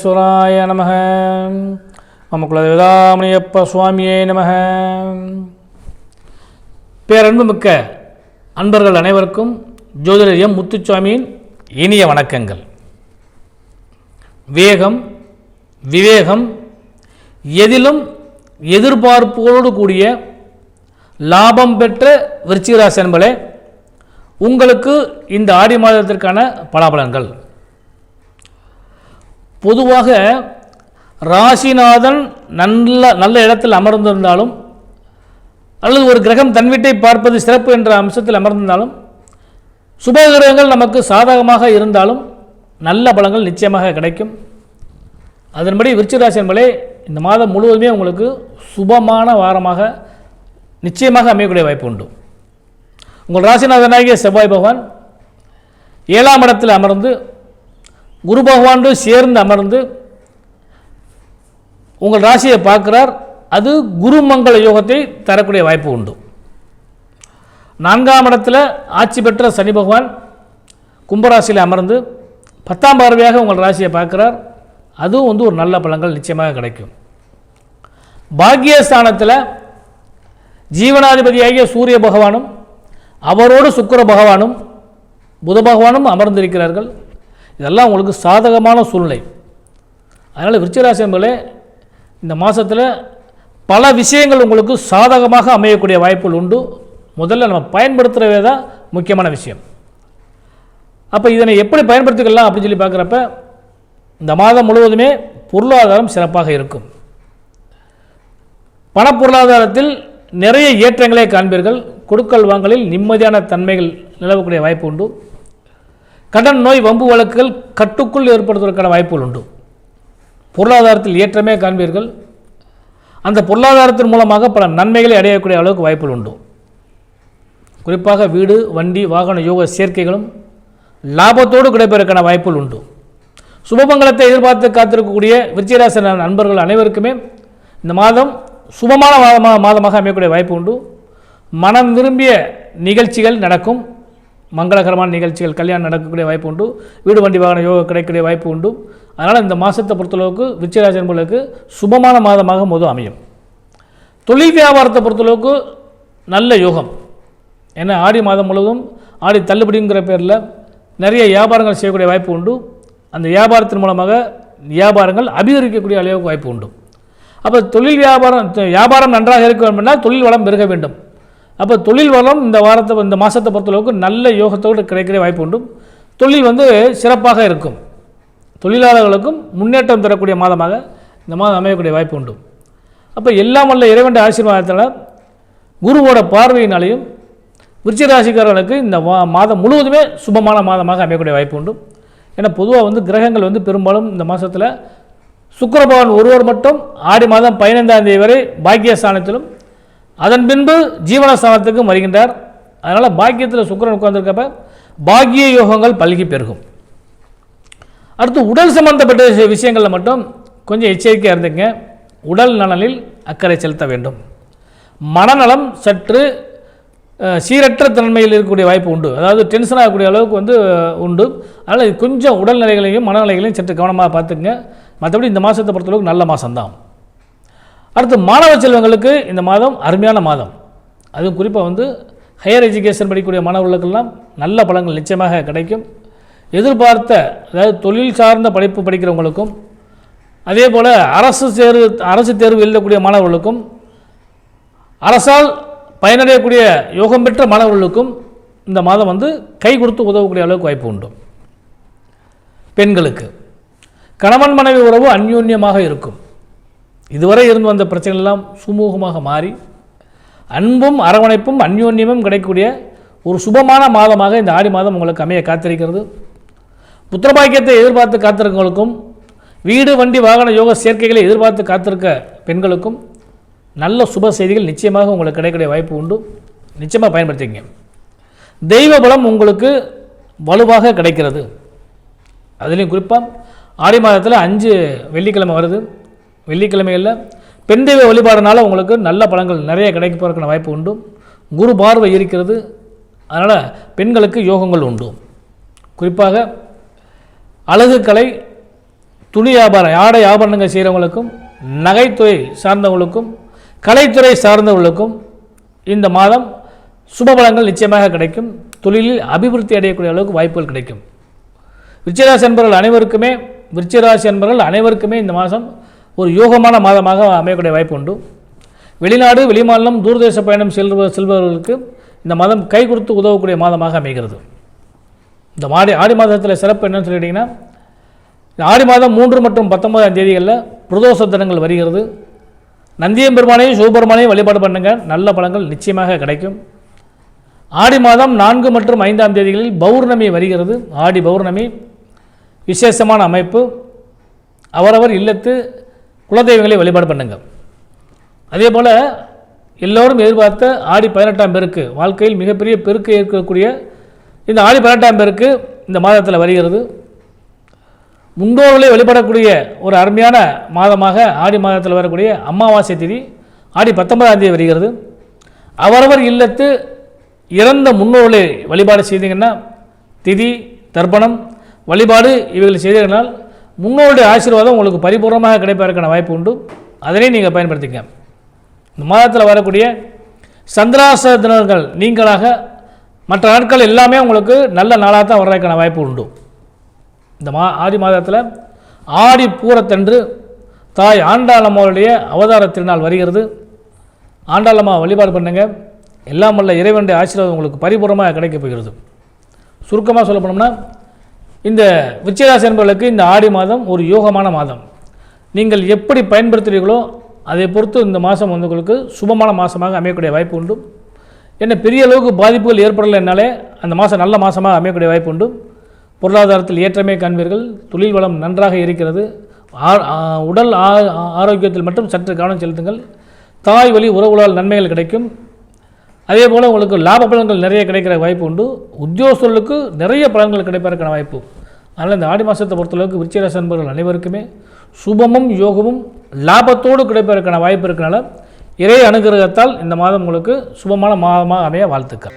வெங்கடேஸ்வராய நம மம குலதேவதாமணியப்ப சுவாமியே நமக. பேரன்பு மிக்க அன்பர்கள் அனைவருக்கும் ஜோதிடரியம் முத்துச்சுவாமியின் இனிய வணக்கங்கள். வேகம் விவேகம் எதிலும் எதிர்பார்ப்போடு கூடிய லாபம் பெற்ற விருச்சிகராசி என்பளே உங்களுக்கு இந்த ஆடி மாதத்திற்கான பலாபலன்கள். பொதுவாக ராசிநாதன் நல்ல நல்ல இடத்தில் அமர்ந்திருந்தாலும் அல்லது ஒரு கிரகம் தன் வீட்டை பார்ப்பது சிறப்பு என்ற அம்சத்தில் அமர்ந்திருந்தாலும் சுப கிரகங்கள் நமக்கு சாதகமாக இருந்தாலும் நல்ல பலங்கள் நிச்சயமாக கிடைக்கும். அதன்படி விருச்சிகராசி என்பதே இந்த மாதம் முழுவதுமே உங்களுக்கு சுபமான வாரமாக நிச்சயமாக அமையக்கூடிய வாய்ப்பு உண்டு. உங்கள் ராசிநாதனாகிய செவ்வாய் பகவான் ஏழாம் இடத்தில் அமர்ந்து குரு பகவானோடு சேர்ந்து அமர்ந்து உங்கள் ராசியை பார்க்கிறார். அது குருமங்கள யோகத்தை தரக்கூடிய வாய்ப்பு உண்டு. நான்காம் இடத்துல ஆட்சி பெற்ற சனி பகவான் கும்பராசியில் அமர்ந்து பத்தாம் பார்வையாக உங்கள் ராசியை பார்க்கிறார். அதுவும் வந்து ஒரு நல்ல பலங்கள் நிச்சயமாக கிடைக்கும். பாக்கியஸ்தானத்தில் ஜீவனாதிபதியாகிய சூரிய பகவானும் அவரோடு சுக்கர பகவானும் புத பகவானும் அமர்ந்திருக்கிறார்கள். இதெல்லாம் உங்களுக்கு சாதகமான சூழ்நிலை. அதனால் விருச்சிகராசி என்பதில் இந்த மாதத்தில் பல விஷயங்கள் உங்களுக்கு சாதகமாக அமையக்கூடிய வாய்ப்புகள் உண்டு. முதல்ல நம்ம பயன்படுத்துகிறவே தான் முக்கியமான விஷயம். அப்போ இதனை எப்படி பயன்படுத்திக்கலாம் அப்படின்னு சொல்லி பார்க்குறப்ப இந்த மாதம் முழுவதுமே பொருளாதாரம் சிறப்பாக இருக்கும். பணப்பொருளாதாரத்தில் நிறைய ஏற்றங்களை காண்பீர்கள். கொடுக்கல் வாங்கலில் நிம்மதியான தன்மைகள் நிலவக்கூடிய வாய்ப்பு உண்டு. கடன் நோய் வம்பு வழக்குகள் கட்டுக்குள் ஏற்படுவதற்கான வாய்ப்புகள் உண்டு. பொருளாதாரத்தில் ஏற்றமே காண்பீர்கள். அந்த பொருளாதாரத்தின் மூலமாக பல நன்மைகளை அடையக்கூடிய அளவுக்கு வாய்ப்புகள் உண்டு. குறிப்பாக வீடு வண்டி வாகன யோக சேர்க்கைகளும் லாபத்தோடு கிடைப்பதற்கான வாய்ப்புகள் உண்டு. சுபமங்கலத்தை எதிர்பார்த்து காத்திருக்கக்கூடிய விருச்சிகராசி நண்பர்கள் அனைவருக்குமே இந்த மாதம் சுபமான மாதமாக மாதமாக அமையக்கூடிய வாய்ப்பு உண்டு. மனம் விரும்பிய நிகழ்ச்சிகள் நடக்கும். மங்களகரமான நிகழ்ச்சிகள் கல்யாணம் நடக்கக்கூடிய வாய்ப்பு உண்டு வீடு வண்டி வாகன யோகா கிடைக்கக்கூடிய வாய்ப்பு உண்டு. அதனால் இந்த மாதத்தை பொறுத்தளவுக்கு விருச்சிகராசி சுபமான மாதமாக மோதும் அமையும். தொழில் வியாபாரத்தை பொறுத்தளவுக்கு நல்ல யோகம். ஏன்னா ஆடி மாதம் முழுவதும் ஆடி தள்ளுபடிங்கிற பேரில் நிறைய வியாபாரங்கள் செய்யக்கூடிய வாய்ப்பு உண்டு. அந்த வியாபாரத்தின் மூலமாக வியாபாரங்கள் அபிகரிக்கக்கூடிய அளவுக்கு வாய்ப்பு உண்டு. அப்போ தொழில் வியாபாரம் வியாபாரம் நன்றாக இருக்க வேண்டும் தொழில் வளம் பெருக வேண்டும். அப்போ தொழில் வளம் இந்த வாரத்தை இந்த மாதத்தை பொறுத்தளவுக்கு நல்ல யோகத்தோடு கிடைக்கிற வாய்ப்பு உண்டு. தொழில் வந்து சிறப்பாக இருக்கும். தொழிலாளர்களுக்கும் முன்னேற்றம் தரக்கூடிய மாதமாக இந்த மாதம் அமையக்கூடிய வாய்ப்பு உண்டு. அப்போ எல்லாம் வல்ல இறைவன் ஆசீர்வாதத்தில் குருவோட பார்வையினாலையும் விருச்சிராசிக்காரர்களுக்கு இந்த மாதம் முழுவதுமே சுபமான மாதமாக அமையக்கூடிய வாய்ப்பு உண்டு. ஏன்னா பொதுவாக வந்து கிரகங்கள் வந்து பெரும்பாலும் இந்த மாதத்தில் சுக்கிர ஒருவர் மட்டும் ஆடி மாதம் பதினைந்தாம் தேதி வரை பாக்கியஸ்தானத்திலும் அதன் பின்பு ஜீவனஸ்தானத்துக்கும் வருகின்றார் அதனால் பாக்கியத்தில் சுக்கரன் உட்கார்ந்துருக்கப்ப பாக்கிய யோகங்கள் பல்கி பெருகும். அடுத்து உடல் சம்பந்தப்பட்ட விஷயங்களில் மட்டும் கொஞ்சம் எச்சரிக்கையாக இருந்துங்க உடல் நலனில் அக்கறை செலுத்த வேண்டும். மனநலம் சற்று சீரற்ற தன்மையில் இருக்கக்கூடிய வாய்ப்பு உண்டு. அதாவது டென்ஷன் ஆகக்கூடிய அளவுக்கு வந்து உண்டு. அதனால் கொஞ்சம் உடல்நிலைகளையும் மனநிலைகளையும் சற்று கவனமாக பார்த்துங்க மற்றபடி இந்த மாதத்தை பொறுத்தளவுக்கு நல்ல மாதம்தான் அடுத்து மாணவ செல்வங்களுக்கு இந்த மாதம் அருமையான மாதம். அதுவும் குறிப்பாக வந்து ஹையர் எஜுகேஷன் படிக்கக்கூடிய மாணவர்களுக்கெல்லாம் நல்ல பலன்கள் நிச்சயமாக கிடைக்கும். எதிர்பார்த்த அதாவது தொழில் சார்ந்த படிப்பு படிக்கிறவங்களுக்கும் அதே போல் அரசு தேர்வு அரசு தேர்வு எழுதக்கூடிய மாணவர்களுக்கும் அரசால் பயனடையக்கூடிய யோகம் பெற்ற மாணவர்களுக்கும் இந்த மாதம் வந்து கை கொடுத்து உதவக்கூடிய அளவுக்கு வாய்ப்பு உண்டு. பெண்களுக்கு. கணவன் மனைவி உறவு அந்யூன்யமாக இருக்கும். இதுவரை இருந்து வந்த பிரச்சனைகள் எல்லாம் சுமூகமாக மாறி அன்பும் அரவணைப்பும் அந்யோன்யமும் கிடைக்கக்கூடிய ஒரு சுபமான மாதமாக இந்த ஆடி மாதம் உங்களுக்கு அமைய காத்திருக்கிறது. புத்திரபாக்கியத்தை எதிர்பார்த்து காத்திருக்கவங்களுக்கும் வீடு வண்டி வாகன யோக சேர்க்கைகளை எதிர்பார்த்து காத்திருக்க பெண்களுக்கும் நல்ல சுப செய்திகள் நிச்சயமாக உங்களுக்கு கிடைக்கக்கூடிய வாய்ப்பு உண்டு. நிச்சயமாக பயன்படுத்திங்க தெய்வ பலம் உங்களுக்கு வலுவாக கிடைக்கிறது. அதுலேயும் குறிப்பாக ஆடி மாதத்தில் அஞ்சு வெள்ளிக்கிழமை வருது. வெள்ளிக்கிழமைகளில் பெண் தெய்வ வழிபாடுனால உங்களுக்கு நல்ல பலன்கள் நிறைய கிடைக்க போகிறதுக்கான வாய்ப்பு உண்டு. குரு பார்வை இருக்கிறது அதனால் பெண்களுக்கு யோகங்கள் உண்டு. குறிப்பாக அழகு கலை துணி வியாபாரம் ஆடை ஆபரணங்கள் செய்கிறவங்களுக்கும் நகைத்துறை சார்ந்தவங்களுக்கும் கலைத்துறை சார்ந்தவர்களுக்கும் இந்த மாதம் சுபபலங்கள் நிச்சயமாக கிடைக்கும். தொழிலில் அபிவிருத்தி அடையக்கூடிய அளவுக்கு வாய்ப்புகள் கிடைக்கும். விருச்சிராசி என்பவர்கள் அனைவருக்குமே விருச்சிராசி என்பவர்கள் அனைவருக்குமே இந்த மாதம் ஒரு யோகமான மாதமாக அமையக்கூடிய வாய்ப்பு உண்டு. வெளிநாடு வெளிமாநிலம் தூர்தேச பயணம் செல்வ செல்பவர்களுக்கு இந்த மாதம் கை கொடுத்து உதவக்கூடிய மாதமாக அமைகிறது. இந்த மாடி ஆடி மாதத்தில் சிறப்பு என்னன்னு சொல்லிட்டிங்கன்னா ஆடி மாதம் மூன்று மற்றும் பத்தொன்பதாம் தேதிகளில் பிரதோஷ தினங்கள் வருகிறது. நந்தியம் பெருமானையும் சிவபெருமானையும் வழிபாடு பண்ணுங்கள் நல்ல பழங்கள் நிச்சயமாக கிடைக்கும். ஆடி மாதம் நான்கு மற்றும் ஐந்தாம் தேதிகளில் பௌர்ணமி வருகிறது. ஆடி பௌர்ணமி விசேஷமான அமைப்பு. அவரவர் இல்லத்து குலதெய்வங்களை வழிபாடு பண்ணுங்க. அதே போல் எல்லோரும் எதிர்பார்த்த ஆடி பதினெட்டாம் பேருக்கு வாழ்க்கையில் மிகப்பெரிய பெருக்கு ஏற்கக்கூடிய இந்த ஆடி பதினெட்டாம் பேருக்கு இந்த மாதத்தில் வருகிறது. முன்னோர்களை வழிபடக்கூடிய ஒரு அருமையான மாதமாக ஆடி மாதத்தில் வரக்கூடிய அமாவாசை திதி ஆடி பத்தொன்பதாம் தேதி வருகிறது. அவரவர் இல்லத்து இறந்த முன்னோர்களை வழிபாடு செய்தீங்கன்னா திதி தர்ப்பணம் வழிபாடு இவைகள் செய்தீர்களால் முன்னோருடைய ஆசீர்வாதம் உங்களுக்கு பரிபூர்ணமாக கிடைப்பதற்கான வாய்ப்பு உண்டு. அதனையும் நீங்கள் பயன்படுத்திக்க இந்த மாதத்தில் வரக்கூடிய சந்திராச தினங்கள் நீங்களாக மற்ற நாட்கள் எல்லாமே உங்களுக்கு நல்ல நாளாக தான் வர்றதுக்கான வாய்ப்பு உண்டு. இந்த மா ஆடி மாதத்தில் ஆடி பூரத்தன்று தாய் ஆண்டாளம்மாவுடைய அவதார திருநாள் வருகிறது. ஆண்டாளம்மா வழிபாடு பண்ணுங்கள் எல்லாம் வல்ல இறைவனுடைய ஆசீர்வாதம் உங்களுக்கு பரிபூர்ணமாக கிடைக்கப் போகிறது. சுருக்கமாக சொல்ல போனோம்னா இந்த விச்சயராசி என்பவர்களுக்கு இந்த ஆடி மாதம் ஒரு யோகமான மாதம். நீங்கள் எப்படி பயன்படுத்துகிறீர்களோ அதை பொறுத்து இந்த மாதம் வந்து உங்களுக்கு சுபமான மாதமாக அமையக்கூடிய வாய்ப்பு உண்டு. என்ன பெரிய அளவுக்கு பாதிப்புகள் ஏற்படலைனாலே அந்த மாதம் நல்ல மாதமாக அமையக்கூடிய வாய்ப்பு உண்டு. பொருளாதாரத்தில் ஏற்றமே காண்பீர்கள் தொழில் வளம் நன்றாக இருக்கிறது. ஆ- உடல் ஆ- ஆரோக்கியத்தில் மட்டும் சற்று கவனம் செலுத்துங்கள். தாய் வழி உறவுகளால் நன்மைகள் கிடைக்கும். அதே போல் உங்களுக்கு லாப பலன்கள் நிறைய கிடைக்கிற வாய்ப்பு உண்டு. உத்தியோகஸ்தர்களுக்கு நிறைய பலன்கள் கிடைப்பதற்கான வாய்ப்பு. அதனால் இந்த ஆடி மாதத்தை பொறுத்தளவுக்கு விருச்சிகராசி நண்பர்கள் அனைவருக்குமே சுபமும் யோகமும் லாபத்தோடு கிடைப்பதற்கான வாய்ப்பு இருக்கனால இறை அனுகிரகத்தால் இந்த மாதம் உங்களுக்கு சுபமான மாதமாக அமைய வாழ்த்துக்கள்.